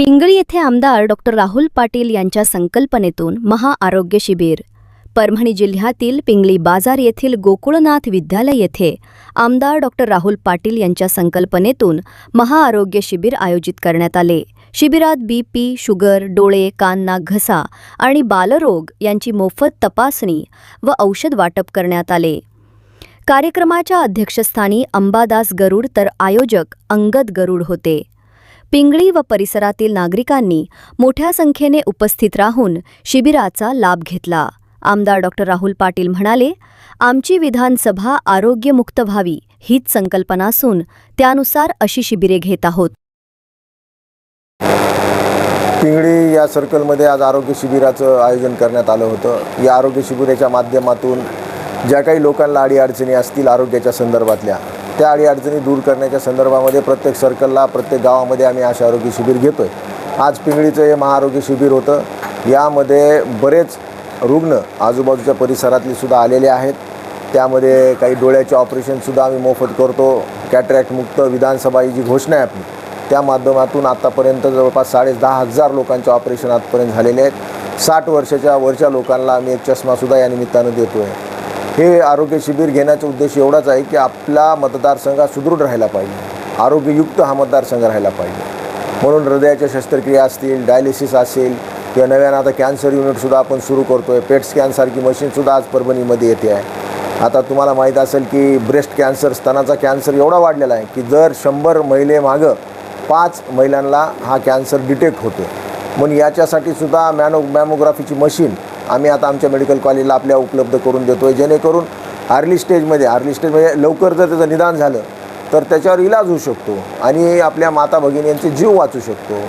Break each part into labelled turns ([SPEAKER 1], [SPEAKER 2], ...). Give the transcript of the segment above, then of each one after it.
[SPEAKER 1] पिंगळी येथे आमदार डॉक्टर राहुल पाटील यांच्या संकल्पनेतून महाआरोग्य शिबिर. परभणी जिल्ह्यातील पिंगळी बाजार येथील गोकुळनाथ विद्यालय येथे आमदार डॉक्टर राहुल पाटील यांच्या संकल्पनेतून महाआरोग्य शिबिर आयोजित करण्यात आले. शिबिरात बीपी शुगर डोळे कान नाक घसा आणि बालरोग यांची मोफत तपासणी व औषध वाटप करण्यात आले. कार्यक्रमाच्या अध्यक्षस्थानी अंबादास गरुड तर आयोजक अंगद गरुड होते. पिंगळी व परिसरातील नागरिकांनी मोठ्या संख्येने उपस्थित राहून शिबिराचा लाभ घेतला. आमदार डॉक्टर राहुल पाटील म्हणाले आमची विधानसभा आरोग्यमुक्त व्हावी हीच संकल्पना असून त्यानुसार अशी शिबिरे घेत आहोत.
[SPEAKER 2] पिंगळी या सर्कलमध्ये आज आरोग्य शिबिराचं आयोजन करण्यात आलं होतं. या आरोग्य शिबिराच्या माध्यमातून ज्या काही लोकांना अडीअडचणी असतील आरोग्याच्या संदर्भातल्या त्या अडीअडचणी दूर करण्याच्या संदर्भामध्ये प्रत्येक सर्कलला प्रत्येक गावामध्ये आम्ही असे आरोग्य शिबिर घेतो आहे आज पिंगळीचं हे महाआरोग्य शिबिर होतं. यामध्ये बरेच रुग्ण आजूबाजूच्या परिसरातले सुद्धा आलेले आहेत. त्यामध्ये काही डोळ्याचे ऑपरेशनसुद्धा आम्ही मोफत करतो. कॅटरॅक्ट मुक्त विधानसभा ही जी घोषणा आहे आपली त्या माध्यमातून आत्तापर्यंत जवळपास साडे दहा हजार लोकांचे ऑपरेशन आजपर्यंत झालेले आहेत. साठ वर्षाच्या वरच्या लोकांना आम्ही एक चष्मासुद्धा या निमित्तानं देतो आहे हे आरोग्य शिबिर घेण्याचा उद्देश एवढाच आहे की आपला मतदारसंघ सुदृढ राहायला पाहिजे. आरोग्ययुक्त हा मतदारसंघ राहायला पाहिजे. म्हणून हृदयाच्या शस्त्रक्रिया असतील डायलिसिस असेल किंवा नव्यानं आता कॅन्सर युनिटसुद्धा आपण सुरू करतो आहे पेट स्कॅनसारखी मशीनसुद्धा आज परभणीमध्ये येते आहे. आता तुम्हाला माहीत असेल की ब्रेस्ट कॅन्सर स्तनाचा कॅन्सर एवढा वाढलेला आहे की जर शंभर महिलेमागं पाच महिलांना हा कॅन्सर डिटेक्ट होतो म्हणून याच्यासाठी सुद्धा मॅनो मॅमोग्राफीची मशीन आम्ही आता आमच्या मेडिकल कॉलेजला आपल्या उपलब्ध करून देतो आहे जेणेकरून अर्ली स्टेजमध्ये अर्ली स्टेजमध्ये लवकर जर त्याचं निदान झालं तर त्याच्यावर इलाज होऊ शकतो. आणि आपल्या माता भगिनींचे जीव वाचू शकतो.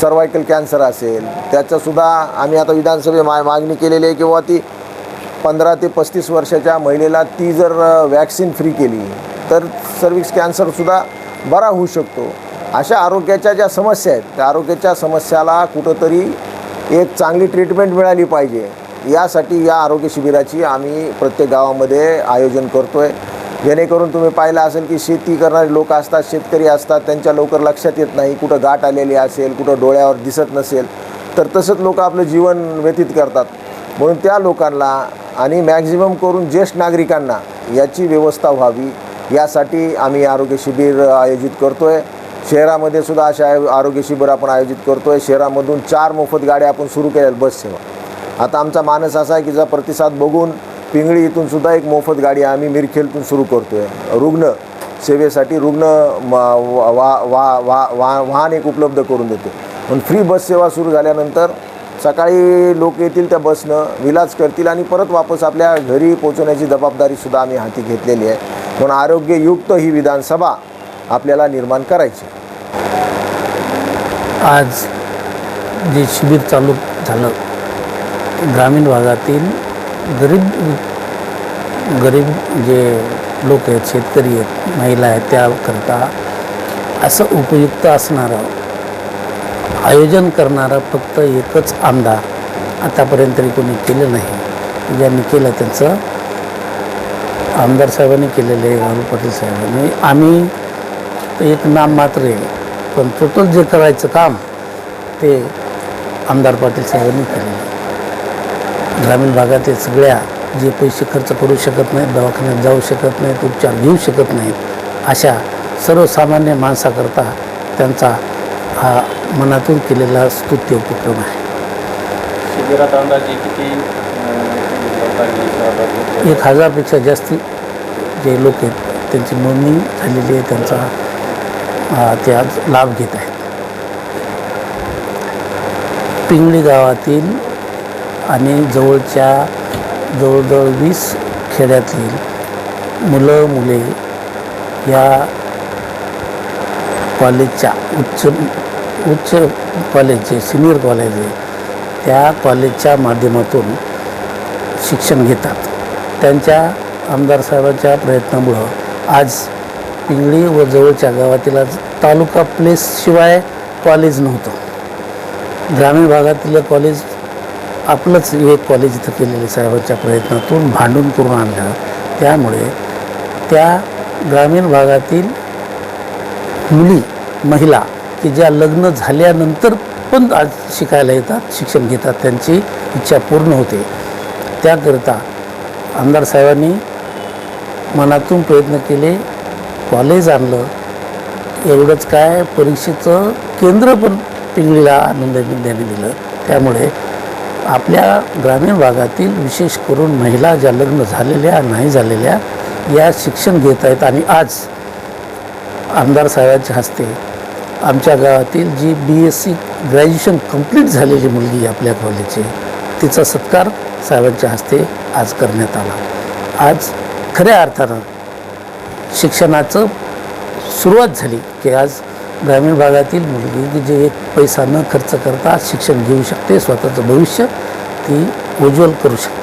[SPEAKER 2] सर्वायकल कॅन्सर असेल त्याचंसुद्धा आम्ही आता विधानसभे मा मागणी केलेली आहे किंवा ती पंधरा ते पस्तीस वर्षाच्या महिलेला ती जर वॅक्सिन फ्री केली तर सर्विक्स कॅन्सरसुद्धा बरा होऊ शकतो. अशा आरोग्याच्या ज्या समस्या आहेत त्या आरोग्याच्या समस्याला कुठंतरी एक चांगली ट्रीटमेंट मिळाली पाहिजे. यासाठी या आरोग्य शिबिराची आम्ही प्रत्येक गावामध्ये आयोजन करतो आहे जेणेकरून तुम्ही पाहिलं असेल की शेती करणारे लोक असतात शेतकरी असतात त्यांच्या लवकर लक्षात येत नाही. कुठं गाठ आलेली असेल कुठं डोळ्यावर दिसत नसेल तर तसंच लोक आपलं जीवन व्यतीत करतात. म्हणून त्या लोकांना आणि मॅक्झिमम करून ज्येष्ठ नागरिकांना याची व्यवस्था व्हावी. यासाठी आम्ही आरोग्य शिबिर आयोजित करतो आहे शहरामध्ये सुद्धा अशा आरोग्य शिबिर आपण आयोजित करतो आहे शहरामधून चार मोफत गाड्या आपण सुरू केल्या बस सेवा आता आमचा मानस असा आहे की जर प्रतिसाद बघून पिंगळी इथून सुद्धा एक मोफत गाडी आम्ही मिरखेलतून सुरू करतो आहे रुग्ण सेवेसाठी रुग्ण म- वा वा वा वा वा वाहन एक उपलब्ध करून देतो पण फ्री बस सेवा सुरू झाल्यानंतर सकाळी लोक येतील त्या बसनं विलाज करतील आणि परत वापस आपल्या घरी पोचवण्याची जबाबदारीसुद्धा आम्ही हाती घेतलेली आहे. म्हणून आरोग्ययुक्त ही विधानसभा आपल्याला निर्माण करायची
[SPEAKER 3] आज जे शिबिर चालू झालं ग्रामीण भागातील गरीब गरीब जे लोक आहेत शेतकरी आहेत महिला आहेत त्याकरता असं उपयुक्त असणारं आयोजन करणारा फक्त एकच आमदार आतापर्यंत तरी कोणी केलं नाही. म्हणजे ज्यांनी केलं त्यांचं. आमदार साहेबांनी केलेलं आहे राहुल पाटील साहेबांनी. आम्ही एक नाम मात्र आहे. पण टोटल जे करायचं काम ते आमदार पाटील साहेबांनी केलेलं आहे. ग्रामीण भागातील सगळ्या जे पैसे खर्च करू शकत नाहीत दवाखान्यात जाऊ शकत नाहीत उपचार घेऊ शकत नाहीत अशा सर्वसामान्य माणसाकरता त्यांचा हा मनातून केलेला स्तुत्य उपक्रम आहे
[SPEAKER 4] शिबिरात अंदाजे किती?
[SPEAKER 3] एक हजारपेक्षा जास्ती जे लोक आहेत त्यांची नोंदणी झालेली आहे त्यांचा ते आज लाभ घेत आहेत. पिंगळी गावातील आणि जवळच्या जवळजवळ वीस खेड्यातील मुलं मुले या कॉलेजच्या उच्च उच्च कॉलेज जे सिनियर कॉलेज आहे त्या कॉलेजच्या माध्यमातून शिक्षण घेतात. त्यांच्या आमदार साहेबांच्या प्रयत्नामुळं आज पिंगळी व जवळच्या गावातील तालुका प्लेसशिवाय कॉलेज नव्हतं. ग्रामीण भागातील कॉलेज आपलंच एक कॉलेज इथं केलेलं साहेबांच्या प्रयत्नातून भांडून करून आणलं. त्यामुळे त्या ग्रामीण भागातील मुली महिला की ज्या लग्न झाल्यानंतर पण आज शिकायला येतात शिक्षण घेतात त्यांची इच्छा पूर्ण होते. त्याकरिता आमदार साहेबांनी मनातून प्रयत्न केले. कॉलेज आणलं. एवढंच काय परीक्षेचं केंद्र पण पिंगळीला आनंद विद्याने दिलं. त्यामुळे आपल्या ग्रामीण भागातील विशेष करून महिला ज्या लग्न झालेल्या नाही झालेल्या या शिक्षण घेत आहेत. आणि आज आमदार साहेबांच्या हस्ते आमच्या गावातील जी B S C graduation complete झालेली मुलगी आपल्या कॉलेजची तिचा सत्कार साहेबांच्या हस्ते आज करण्यात आला. आज खऱ्या अर्थानं शिक्षणाचं सुरुवात झाली की आज ग्रामीण भागातील मुलगी की जे एक पैसा न खर्च करता शिक्षण घेऊ शकते स्वतःचं भविष्य ती उज्ज्वल करू शकते.